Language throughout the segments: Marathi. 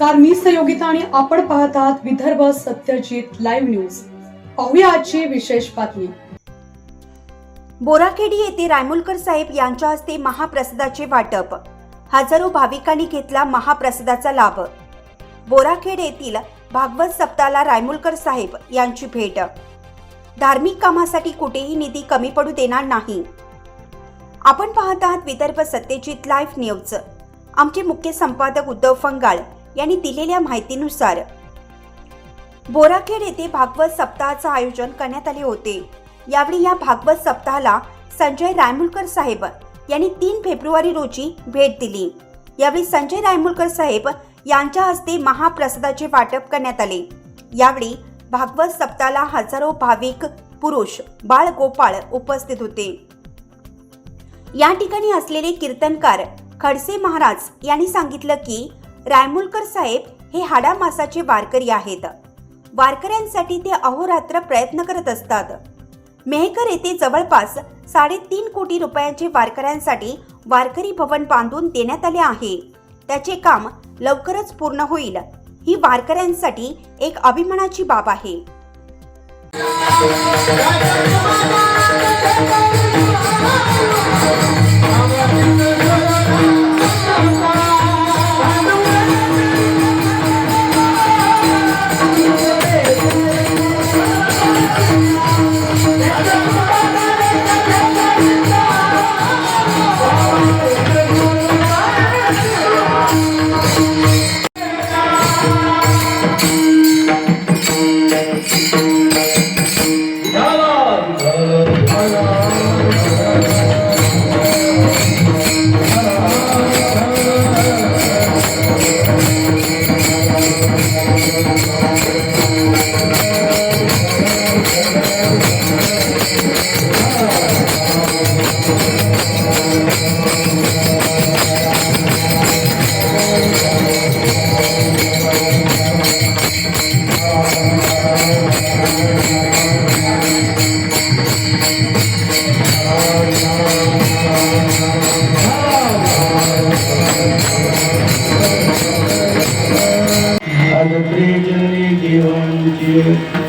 नमस्कार मी सहयोगिता आणि आपण पाहत आहात विदर्भ सत्यजित लाईव्ह न्यूज. पाहूया आजची विशेष बातमी. बोराखेडी येथे रायमुलकर साहेब यांच्या हस्ते महाप्रसादाचे वाटप. हजारो भाविकांनी घेतला महाप्रसादाचा लाभ. बोराखेड येथील भागवत सप्ताहाला रायमुलकर साहेब यांची भेट. धार्मिक कामासाठी कुठेही निधी कमी पडू देणार नाही. आपण पाहत आहात विदर्भ सत्यजित लाईव्ह न्यूज. आमचे मुख्य संपादक उद्धव फंगाळ यांनी दिलेल्या माहितीनुसार बोराखेड येथे भागवत सप्ताहाचं आयोजन करण्यात आले होते. यावेळी या भागवत सप्ताहाला संजय रायमुलकर साहेब यांनी तीन फेब्रुवारी रोजी भेट दिली. यावेळी संजय रायमुलकर साहेब यांच्या हस्ते महाप्रसादाचे वाटप करण्यात आले. यावेळी भागवत सप्ताहाला हजारो भाविक पुरुष बाळ गोपाळ उपस्थित होते. या ठिकाणी असलेले कीर्तनकार खडसे महाराज यांनी सांगितलं की रायमुलकर साहेब हे हाडामासाचे वारकरी आहेत. वारकऱ्यांसाठी ते अहोरात्र प्रयत्न करत असतात. मेहकर येथे जवळपास साडेतीन कोटी रुपयांचे वारकऱ्यांसाठी वारकरी भवन बांधून देण्यात आले आहे. त्याचे काम लवकरच पूर्ण होईल. ही वारकऱ्यांसाठी एक अभिमानाची बाब आहे. Thank you. Other creatures, the one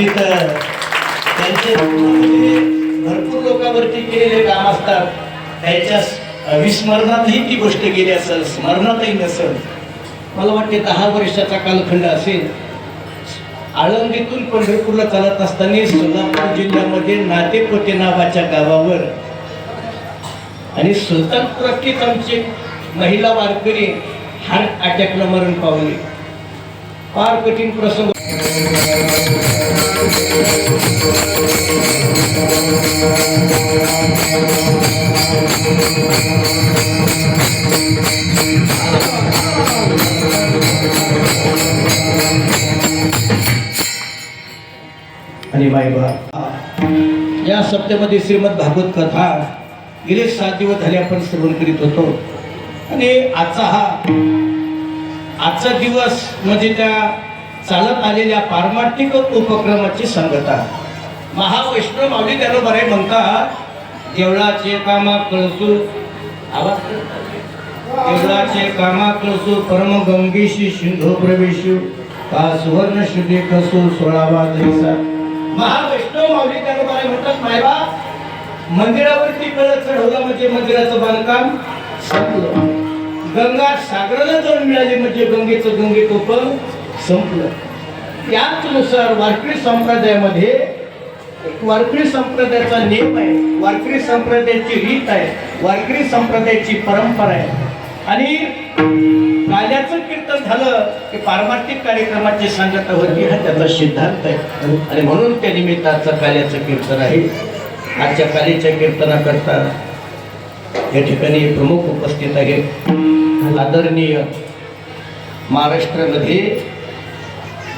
निश्चित त्यांचे म्हणजे भरपूर लोकांवरती केलेले काम असतात. त्याच्या विस्मरणातही ती गोष्ट गेली असेल स्मरणातही नसेल. मला वाटते दहा वर्षाचा कालखंड असेल. आळंदीतून पंढरपूरला चालत असताना सोलापूर जिल्ह्यामध्ये नातेपोते नावाच्या गावावर. आणि सुलतानपुरातलीच आमची महिला वारकरी हार्ट अटॅकला मरण पावली. फार कठीण प्रसंग. आणि बायबा या सप्त्यामध्ये श्रीमद भागवत कथा गेले सात दिवस झाले आपण श्रवण करीत होतो. आणि आजचा हा आजचा दिवस म्हणजे त्या चालत आलेल्या पारमार्थिक उपक्रमाची सांगता. महावैष्णव माऊली त्याला बरे म्हणतात देवळाचे कामा कळसू आवाज देवळाचे कामा कळसू परम गंगेशी सिंधू प्रवेशू का सुवर्ण शुद्धे कसू सोळावा दिवसा. महावैष्णव माऊली त्याला बरे म्हणतात मायबा मंदिरावरती कळत चढवला म्हणजे मंदिराचं बांधकाम संपलं. गंगा सागराला जाऊन मिळाली म्हणजे गंगेचं गंगेतोपण संपलं. याचनुसार वारकरी संप्रदायामध्ये वारकरी संप्रदायाचा नियम आहे वारकरी संप्रदायाची रीत आहे वारकरी संप्रदायाची परंपरा आहे. आणि काल्याचं कीर्तन झालं की पारमार्थिक कार्यक्रमाची सांगता होती हा त्याचा सिद्धांत आहे. आणि म्हणून त्या निमित्ताचं काल्याचं कीर्तन आहे. आजच्या कालीच्या कीर्तनाकरता या ठिकाणी प्रमुख उपस्थित आहेत आदरणीय महाराष्ट्रामध्ये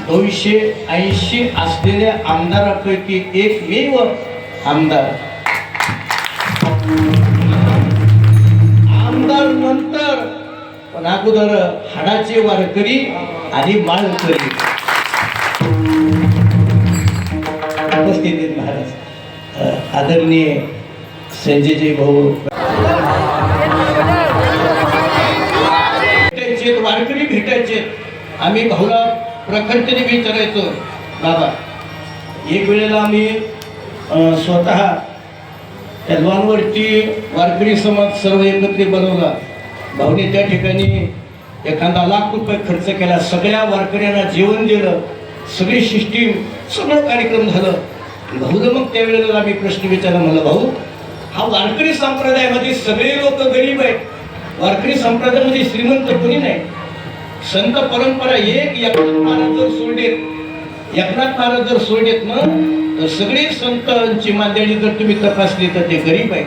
दोनशे ऐंशी असलेल्या आमदारापैकी एकमेव आमदार. आमदार नंतर पण अगोदर हाडाचे वारकरी आणि माळकरी. उपस्थित आहेत महाराज. आदरणीय संजयजी भाऊ भेटायचे. आम्ही भाऊला प्रखरतेने विचारायचो बाबा एक वेळेला आम्ही स्वतः त्या वारकरी समाज सर्व एकत्रित बनवला. भाऊने त्या ठिकाणी एखादा लाख रुपये खर्च केला. सगळ्या वारकऱ्यांना जेवण दिलं. सगळी सिस्टीम सगळं कार्यक्रम झालं. भाऊला मग त्यावेळेला आम्ही प्रश्न विचारला म्हणलं भाऊ हा वारकरी संप्रदायामध्ये सगळे लोक गरीब आहेत. वारकरी संप्रदायामध्ये श्रीमंत कोणी नाही? संत परंपरा एक एकनाथ महाराज जर सोडलेत एकनाथ महाराज जर सोडलेत ना तर सगळे संतांची मांडणी जर तुम्ही तपासली तर ते गरीब आहेत.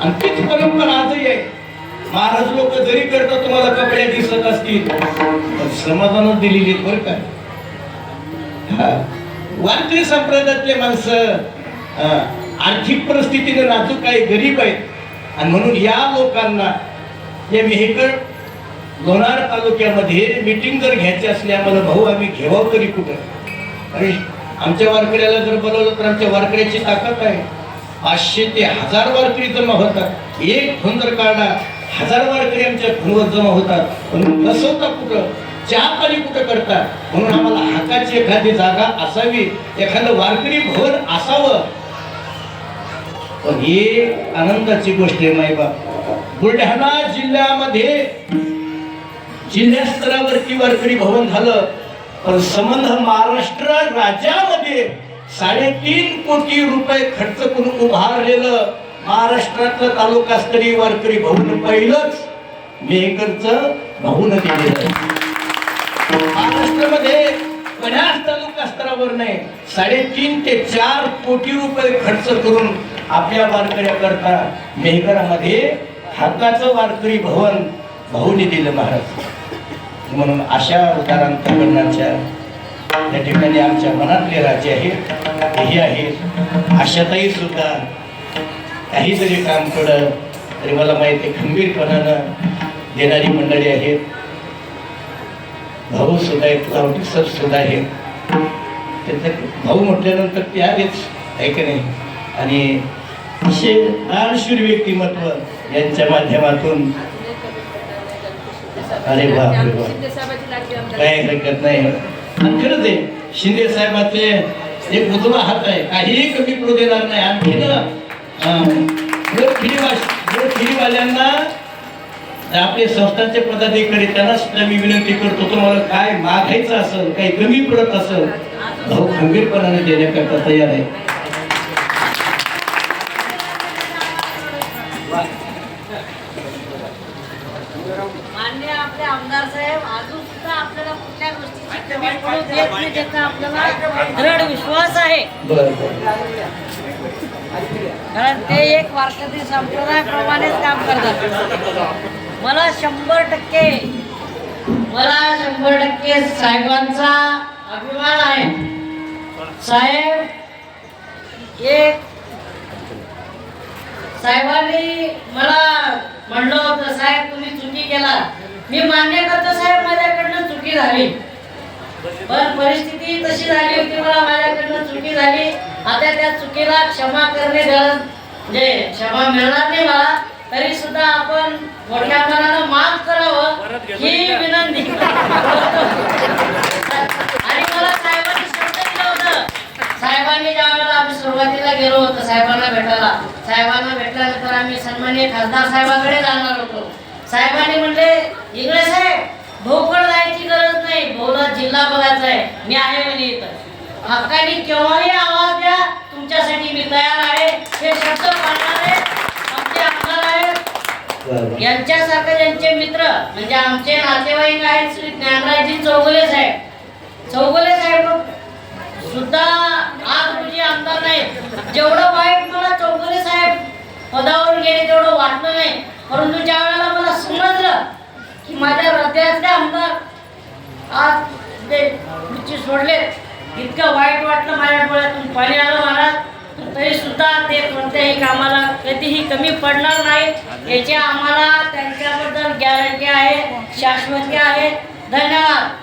आणि तीच परंपरा आजही आहे. महाराज लोक जरी करता तुम्हाला कपड्या दिसत असतील पण समाधानात दिलेली बरं का. हा. वारकरी संप्रदायातले माणसं आर्थिक परिस्थितीने नाजूक आहे गरीब आहेत. आणि म्हणून या लोकांना या मेहकर लोणार तालुक्यामध्ये मीटिंग जर घ्यायची असली आम्हाला भाऊ आम्ही घेवाव तरी कुठं? अरे आमच्या वारकऱ्याला जर बोलवलं तर आमच्या वारकऱ्याची ताकद आहे. पाचशे ते हजार वारकरी जमा होतात. एक फोन जर काढला हजार वारकरी आमच्या फोनवर जमा होतात. पण बसवता कुठं? चहा पाणी कुठं करतात? म्हणून आम्हाला हाकाची एखादी जागा असावी. एखादं वारकरी भवन असावं. पण ही आनंदाची गोष्ट आहे माईबाप. बुलढाणा जिल्ह्यामध्ये जिल्हा स्तरावरती वारकरी भवन झालं पण संबंध महाराष्ट्र राज्यामध्ये साडेतीन कोटी रुपये खर्च करून उभारलेलं महाराष्ट्रातलं तालुकास्तरीय वारकरी भवन पहिलंच मेहकरचं भवन केलेलं महाराष्ट्रामध्ये बऱ्याच तालुका स्तरावर नाही साडेतीन ते चार कोटी रुपये खर्च करून आपल्या वारकऱ्याकरता मेहकरामध्ये हक्काचं वारकरी भवन भाऊनी दिलं महाराज. म्हणून अशा उदाहरणांच्या त्या ठिकाणी आमच्या मनातले राजे आहेत हे आहेत अशातही सुद्धा काही जरी काम केलं तरी मला माहिती खंबीरपणानं देणारी मंडळी आहेत. भाऊ सुद्धा आहेत लावटी सर सुद्धा आहेत. त्याचं भाऊ म्हटल्यानंतर ते आलेच आहे की नाही? आणि असे दानशूर व्यक्तिमत्व यांच्या माध्यमातून अरे बाप रे बाप. काही हरकत नाही. आणि खरंच आहे शिंदे साहेबाचे एक उजवा हात आहे. काहीही कमी पडू देणार नाही. आणखी फिरीवाल्यांना आपले संस्थांचे पदाधिकारी त्यांना सुद्धा मी विनंती करतो. तुम्हाला काय मागायचं असेल काही कमी पडत असेल भाऊ खंबीरपणाने देण्याकरता तयार आहे. गोष्टीची देत नाही त्याचा आपल्याला दृढ विश्वास आहे. कारण ते एक वारकरी संप्रदायाप्रमाणेच काम करतात. मला शंभर टक्के मला शंभर टक्के साहेबांचा अभिमान आहे. साहेब एक साहेबांनी मला म्हणलं होतं साहेब तुम्ही चुकी केला. मी मान्य करतो साहेब माझ्याकडनं चुकी झाली. पण परिस्थिती तशी झाली होती मला माझ्याकडनं चुकी झाली. आता त्या चुकीला क्षमा करणे म्हणजे क्षमा मिळणार नाही मला तरी सुद्धा आपण मोठ्या मनानं माफ करावं ही विनंती. आणि मला साहेबांनी शब्द दिलं होतं. साहेबांनी ज्या वेळेला आम्ही सुरुवातीला गेलो होतो साहेबांना भेटायला. साहेबांना भेटल्यानंतर आम्ही सन्माननीय खासदार साहेबांकडे जाणार होतो. साहेबांनी म्हणले इंगळे साहेब गरज नाही भाऊला जिल्हा बघायचा आहे. मी आहे म्हणे इथं. हक्काने केव्हाही आवाज द्या तुमच्यासाठी मी तयार आहे. हे शब्द पाळणारे आमचे आमदार आहेत. यांच्यासारखे ज्यांचे मित्र म्हणजे आमचे नातेवाईक आहेत श्री ज्ञानराजी चौगुले साहेब. चौगुले साहेब सुद्धा आज रोजी आमदार नाहीत. जेवढं वाईट मला चौगुले साहेब पदावर गेले तेवढं वाटलं नाही. परंतु ज्या वेळेला मला समजलं की माझ्या हृदयातले आमदार आज ते खुर्ची सोडले इतकं वाईट वाटलं माझ्या डोळ्यातून. पाणी आलं महाराज. तरी सुद्धा ते कोणत्याही कामाला कधीही कमी पडणार नाही. याची आम्हाला त्यांच्याबद्दल गॅरंटी आहे शाश्वती आहे. धन्यवाद.